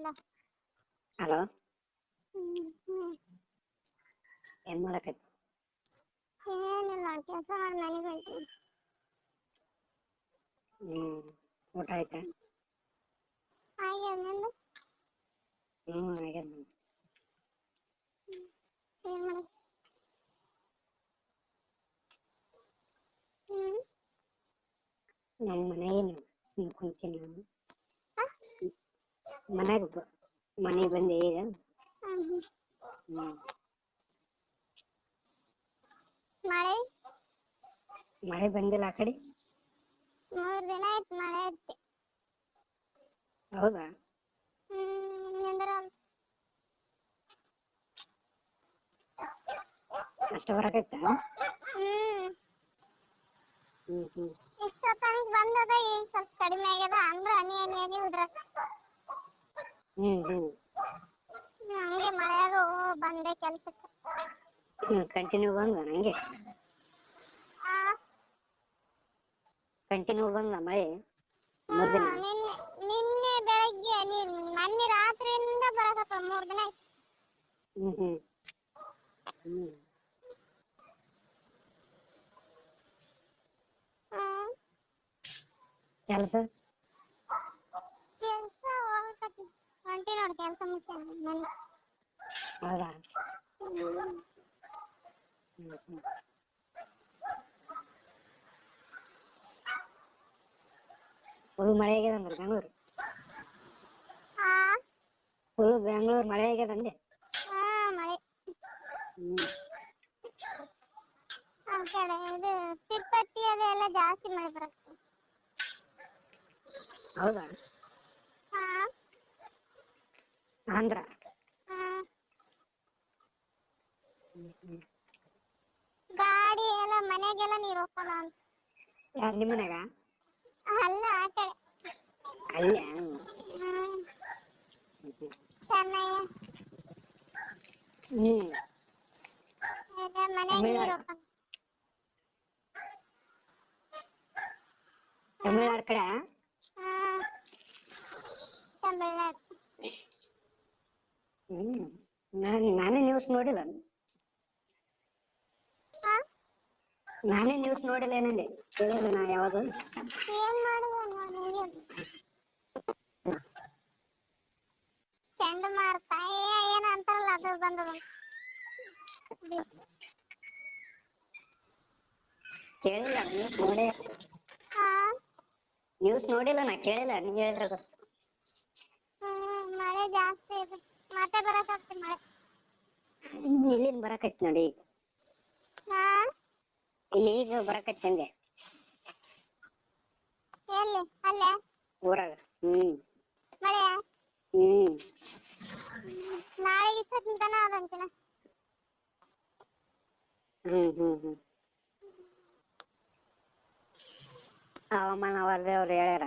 Hello hello ಹ್ಮ್ ಹ್ಮ್ ಏನ್ ಮಾಡಕತ್ತಿ ಏನಿಲ್ಲ ಕೆಲಸ ಮಾಡಿ ಮನೆಗೆ ಹೊಂಟೀನಿ ಹ್ಮ್ ಊಟ ಆಯ್ತಾ ಆಗ್ಯದ ನಿಂದು ಹ್ಮ್ ಆಗ್ಯದ ನಂದು. ಏನ್ ಮಾಡಿ ಹ್ಮ್ ನಮ್ಮ ಮನೆಗೆ ನೀವು ಕುಂತೀನಿ ನಾನು ಹಾ? ಮನೆಗೆ ಬಂದೆ ಈಗ. ಮಳೆ? ಮಳೆ ಬಂದಿಲ್ಲ ಆ ಕಡೆ? ಮೂರ್ ದಿನ ಆಯ್ತು ಮಳೆ ಐತಿ. ಹೌದಾ? ಅಷ್ಟು ಬರಕೈತ ಹ್ಮ್. ಹ್ಮ್ ಹ್ಮ್. ಇಷ್ಟೊತ್ತನಕ ಬಂದದ ಈಗ ಸ್ವಲ್ಪ ಕಡಿಮೆ ಆಗ್ಯದ ಅಂದ್ರ ಹನಿ ಹನಿ ಹನಿ ಉದ್ರಕ ಹ್ಮ್ ಹ್ಮ್. ಹಂಗೆ ಮಳ್ಯಾಗ ಬಂದೆ ಕೆಲ್ಸಕ್ಕೆ. ಹ್ಮ್ ಕಂಟಿನ್ಯೂ ಬಂದ ನಂಗೆ? ಆ? ಕಂಟಿನ್ಯೂ ಬಂದ ಮಳೆ? ಮೂರ್ ದಿನ? ನಿನ್ನೆ ನಿನ್ನೆ ಬೆಳಗ್ಗೆ ನೀನ್ ಮೊನ್ನೆ ರಾತ್ರಿಯಿಂದ ಬರಕತ್ತ ಮೂರ್ ದಿನ ಆಯ್ತು. ಹ್ಮ್ ಹ್ಮ್. ಹ್ಮ್. ಹ್ಮ್. ಕೆಲಸ ಕೆಲ್ಸ? ಹೊಂಟಿ ನೋಡ್ ಕೆಲ್ಸ ಮುಗ್ಸ್ಕೊಂಡ್ ಮನೆ ಹೌದಾ ಹ್ಮ್ ಹ್ಮ್ ಹ್ಮ್ ಫುಲ್ ಮಳೆ ಆಗ್ಯದ ಅಂದ್ರೆ ಬೆಂಗಳೂರು ಆ ಫುಲ್ ಬೆಂಗಳೂರು ಮಳೆ ಆಗ್ಯದ ಅಂದೆ ಹಾ ಮಳೆ ಹ್ಮ್ ಆ ಕಡೆ ಇದು ತಿರುಪತಿ ಅದೆಲ್ಲ ಜಾಸ್ತಿ ಮಳೆ ಬರುತ್ತೆ ಹೌದಾ ಆಂಧ್ರ ಹಾ ಹ್ಮ್ ಹ್ಮ್ ಗಾಡಿ ಎಲ್ಲ ಮನೆಗೆಲ್ಲ ನೀರ್ ಹೋಗಲ್ಲ ಅಂತ ಯಾರ್ ನಿಮ್ಮ ಮನ್ಯಾಗ ಅಲ್ಲ ಆ ಕಡೆ ಅಲ್ಲೇ ಹ್ಮ್ ಹ್ಮ್ ಚೆನ್ನೈ ಹ್ಮ್ ಎಲ್ಲ ಮನೆಗೆ ನೀರ್ ತಮಿಳ್ನಾಡು ಹೋಗಲ್ಲ ತಮಿಳ್ನಾಡು ಕಡೆ ಹಾ ತಮಿಳ್ನಾಡು ಹ್ಮ್. ನಾನ್ ನಾನೇ ನ್ಯೂಸ್ ನೋಡಿಲ್ಲ. ನಾನೇ ನ್ಯೂಸ್ ನೋಡಿಲ್ಲ ಏನಂದೆ ಕೇಳಿಲ್ಲ ನಾ ಯಾವಾಗ? ಏನ್ ಚಂಡಮಾರುತ ಏ ಏನ ಅಂತಾರಲ್ಲ ಅದು ಬಂದದ. ಕೇಳಿಲ್ಲ ನ್ಯೂಸ್ ನೋಡೇ ನ್ಯೂಸ್ ನೋಡಿಲ್ಲ ನಾ ಕೇಳಿಲ್ಲ ನೀವ್ ಹೇಳಿದ್ರದು ಮಳೆ ಜಾಸ್ತಿ ಇದೆ. ಮತ್ತೆ ಬರಕತ್ತೆ ಮಳೆ. ಇಲ್ಲಿನ್ ಬರಕೈತ್ ನೋಡಿ. ಈಗ ಹಾ? ಇಲ್ಲಿ ಈಗ ಬರಕೈತ್ ಸಂಜೆ. ಎಲ್ಲಿ? ಅಲ್ಲೇ? ಊರಾಗ. ಹ್ಮ್. ಮಳೆ ಹ್ಮ್. ನಾಳೆ ಇಷ್ಟೊತ್ತಿನ ತನ ಅದಂತಿನ ಹ್ಮ್ ಹ್ಮ್ ಹ್ಮ್. ಹವಾಮಾನ ವರದಿಯವ್ರು ಹೇಳ್ಯಾರ.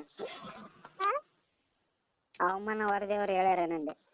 ಹಾ? ಹವಾಮಾನ ವರದಿಯವ್ರು ಹೇಳ್ಯಾರೇನಂದೆ ಹ್ಮ್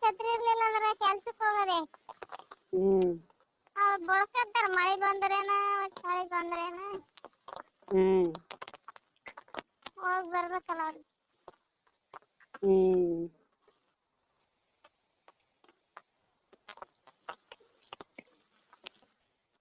ಛತ್ರಿ ಇರ್ಲಿಲ್ಲ ಅಂದ್ರೆ ಕೆಲ್ಸಕ್ ಹೋಗದೆ. ಹ್ಮ್. ಹೌದ್ ಬಳ್ಕತ್ತಾರ ಮಳೆ ಬಂದ್ರೇನ ಚಳಿ ಬಂದ್ರೇನ. ಹ್ಮ್. ಹೋಗ್ ಬರ್ಬೇಕಲ್ಲ ಅವ್ರಿಗೆ ಹ್ಮ್.